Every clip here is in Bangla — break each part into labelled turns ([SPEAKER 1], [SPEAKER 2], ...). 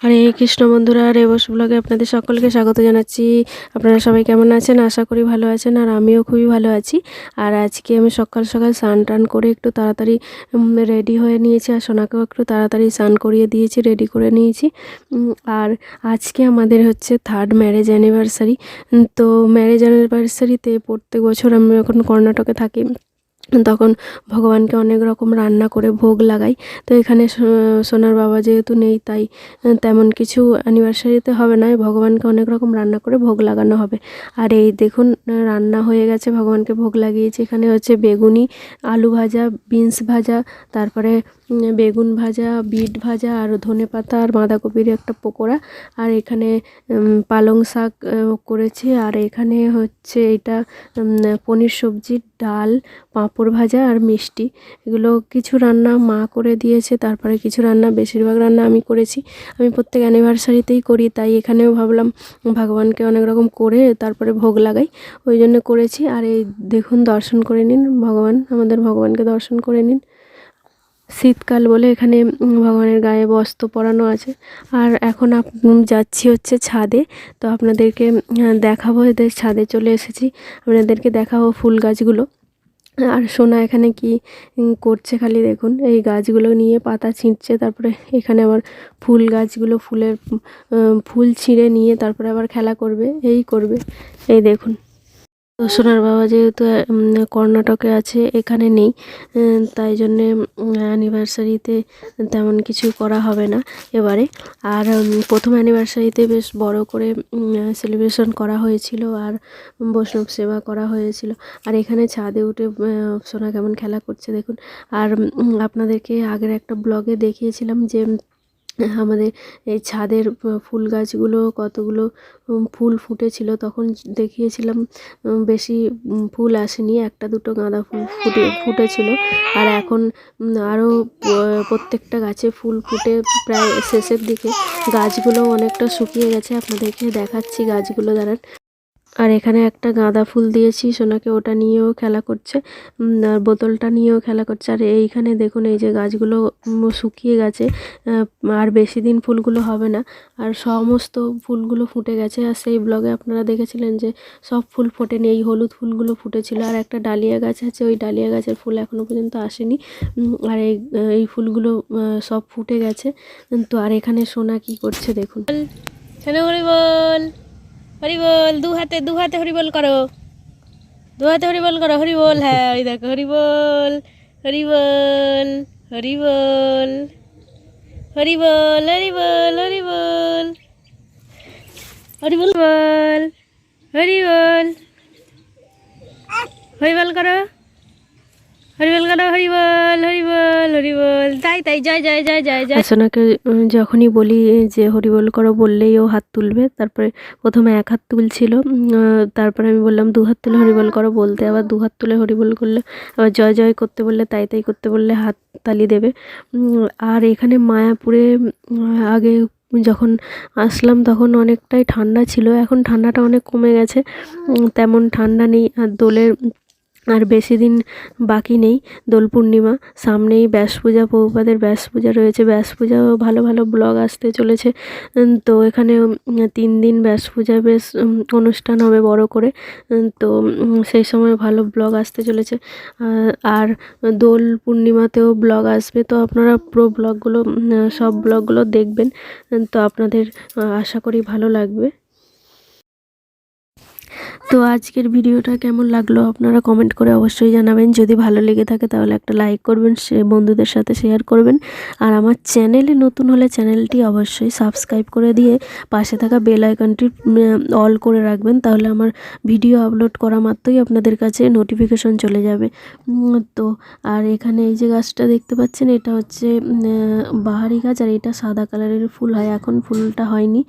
[SPEAKER 1] হরে কৃষ্ণ বন্ধুরা রেবস ব্লগে আপনাদের সকলকে স্বাগত জানাচ্ছি। আপনারা সবাই কেমন আছেন? আশা করি ভালো আছেন আর আমিও খুবই ভালো আছি। আর আজকে আমি সকাল সকাল স্নান টান করে একটু তাড়াতাড়ি রেডি হয়ে নিয়েছি আর সোনাকেও একটু তাড়াতাড়ি স্নান করিয়ে দিয়েছি, রেডি করে নিয়েছি। আর আজকে আমাদের হচ্ছে থার্ড ম্যারেজ অ্যানিভার্সারি তো ম্যারেজ অ্যানিভার্সারিতে প্রত্যেক বছর আমি এখন কর্ণাটকে থাকি তখন ভগবানকে অনেক রকম রান্না করে ভোগ লাগাই। তো এখানে সোনার বাবা যেহেতু নেই, তাই তেমন কিছু অ্যানিভার্সারিতে হবে না। ভগবানকে অনেক রকম রান্না করে ভোগ লাগানো হবে। আর এই দেখুন রান্না হয়ে গেছে, ভগবানকে ভোগ লাগিয়েছি। এখানে হচ্ছে বেগুনি, আলু ভাজা, বিনস ভাজা, তারপরে বেগুন ভাজা, বিট ভাজা, আর ধনে পাতা আর বাঁধাকপির একটা পকোড়া। আর এখানে পালং শাক করেছি। আর এখানে হচ্ছে এটা পনির সবজি, ডাল, পাঁপড় ভাজা আর মিষ্টি। এগুলো কিছু রান্না মা করে দিয়েছে, তারপরে কিছু রান্না, বেশিরভাগ রান্না আমি করেছি। আমি প্রত্যেক অ্যানিভার্সারিতেই করি, তাই এখানেও ভাবলাম ভগবানকে অনেক রকম করে তারপরে ভোগ লাগাই। ওই জন্য করেছি। আর এই দেখুন, দর্শন করে নিন। ভগবান, আমাদের ভগবানকে দর্শন করে নিন। শীতকাল বলে এখানে ভগবানের গায়ে বস্ত্র পরানো আছে। আর এখন যাচ্ছি হচ্ছে ছাদে। তো আপনাদেরকে দেখাবো, এদের ছাদে চলে এসেছি। আপনাদেরকে দেখাবো ফুল গাছগুলো। আর সোনা এখানে কি করছে খালি দেখুন। এই গাছগুলো নিয়ে পাতা ছিঁড়ছে, তারপরে এখানে আবার ফুল গাছগুলো ফুলের ফুল ছিঁড়ে নিয়ে তারপরে আবার খেলা করবে, এই করবে। এই দেখুন। সোনার বাবা যেহেতু কর্ণাটকে আছে, এখানে নেই তাই জন্যে অ্যানিভার্সারিতে তেমন কিছু করা হবে না এবারে। আর প্রথম অ্যানিভার্সারিতে বেশ বড় করে সেলিব্রেশন করা হয়েছিল আর বৈষ্ণব সেবা করা হয়েছিল। আর এখানে ছাদে উঠে সোনা কেমন খেলা করছে দেখুন। আর আপনাদেরকে আগের একটা ব্লগে দেখিয়েছিলাম যে আমাদের এই ছাদের ফুল গাছগুলো কতগুলো ফুল ফুটেছিল তখন দেখিয়েছিলাম বেশি ফুল আসেনি, একটা দুটো গাঁদা ফুল ফুটে, ফুটেছিল। আর এখন আরও প্রত্যেকটা গাছে ফুল ফুটে প্রায় শেষের দিকে গাছগুলো অনেকটা শুকিয়ে গেছে। আপনাদেরকে দেখাচ্ছি গাছগুলো দাঁড়ান। আর এখানে একটা গাঁদা ফুল দিয়েছি, সোনাকে ওটা নিয়েও খেলা করছে আর বোতলটা নিয়েও খেলা করছে। আর এইখানে দেখুন, এই যে গাছগুলো শুকিয়ে গেছে আর বেশি দিন ফুলগুলো হবে না। আর সমস্ত ফুলগুলো ফুটে গেছে। আর সেই ব্লগে আপনারা দেখেছিলেন যে সব ফুল ফোটেনি, এই হলুদ ফুলগুলো ফুটেছিল। আর একটা ডালিয়া গাছ আছে, ওই ডালিয়া গাছের ফুল এখনও পর্যন্ত আসেনি। আর এই এই ফুলগুলো সব ফুটে গেছে। তো আর এখানে সোনা কি করছে দেখুন।
[SPEAKER 2] হ্যালো বল হরি বল দু হাতে দু হাতে হরিবল করো। দু হাতে হরিবল করো, হরিবল হ্যাঁ ওই দেখো, হরিবল হরিবল হরিবল হরিবল হরিবল হরিবল হরিবল বল হরিবল হরিবল হরি বল হরি বল বল হরি বল হরি বল করো। হরি বল করো হরি বল হরি বল হরি বল তাই তাই জয় জয় জয় জয় জয়
[SPEAKER 1] সোনাকে যখনই বলি যে হরিবোল করো বললেই ও হাত তুলবে। তারপরে প্রথমে এক হাত তুলছিল তারপরে আমি বললাম, দু হাত তুলে হরিবোল করো বলতে। আবার দু হাত তুলে হরিবোল করলে, আবার জয় জয় করতে বললে, তাই তাই করতে বললে হাত তালি দেবে। আর এখানে মায়াপুরে আগে যখন আসলাম, তখন অনেকটাই ঠান্ডা ছিল। এখন ঠান্ডাটা অনেক কমে গেছে। তেমন ঠান্ডা নেই। আর দোলের আর বেশি দিন বাকি নেই। দোল পূর্ণিমা, সামনেই ব্যাস পূজা বহুপাদের ব্যাস পূজা রয়েছে। ব্যাস পূজাও ভালো ভালো ব্লগ আসতে চলেছে। তো এখানে তিন দিন ব্যাস পূজা বেশ অনুষ্ঠান হবে বড় করে। তো সেই সময় ভালো ব্লগ আসতে চলেছে। আর দোল পূর্ণিমাতেও ব্লগ আসবে। তো আপনারা পুরো ব্লগগুলো সব ব্লগগুলো দেখবেন। তো আপনাদের আশা করি ভালো লাগবে। তো আজকের ভিডিওটা কেমন লাগল আপনারা কমেন্ট করে অবশ্যই জানাবেন। যদি ভালো লেগে থাকে তাহলে একটা লাইক করবেন, সে বন্ধুদের সাথে শেয়ার করবেন। আর আমার চ্যানেলে নতুন হলে চ্যানেলটি অবশ্যই সাবস্ক্রাইব করে দিয়ে পাশে থাকা বেল আইকনটি অল করে রাখবেন। তাহলে আমার ভিডিও আপলোড করা মাত্রই আপনাদের কাছে নোটিফিকেশন চলে যাবে। তো আর এখানে এই যে গাছটা দেখতে পাচ্ছেন, এটা হচ্ছে বাহারি গাছ আর এটা সাদা কালারের ফুল হয়। এখন ফুলটা হয়নি।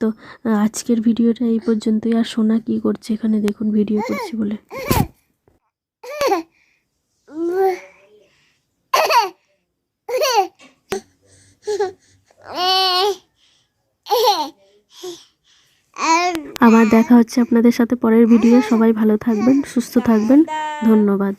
[SPEAKER 1] তো আজকের ভিডিওটা এই পর্যন্তই। আর সোনা কি করছে এখানে দেখুন ভিডিও করছি বলে। আবার দেখা হচ্ছে আপনাদের সাথে পরের ভিডিও সবাই ভালো থাকবেন, সুস্থ থাকবেন। ধন্যবাদ।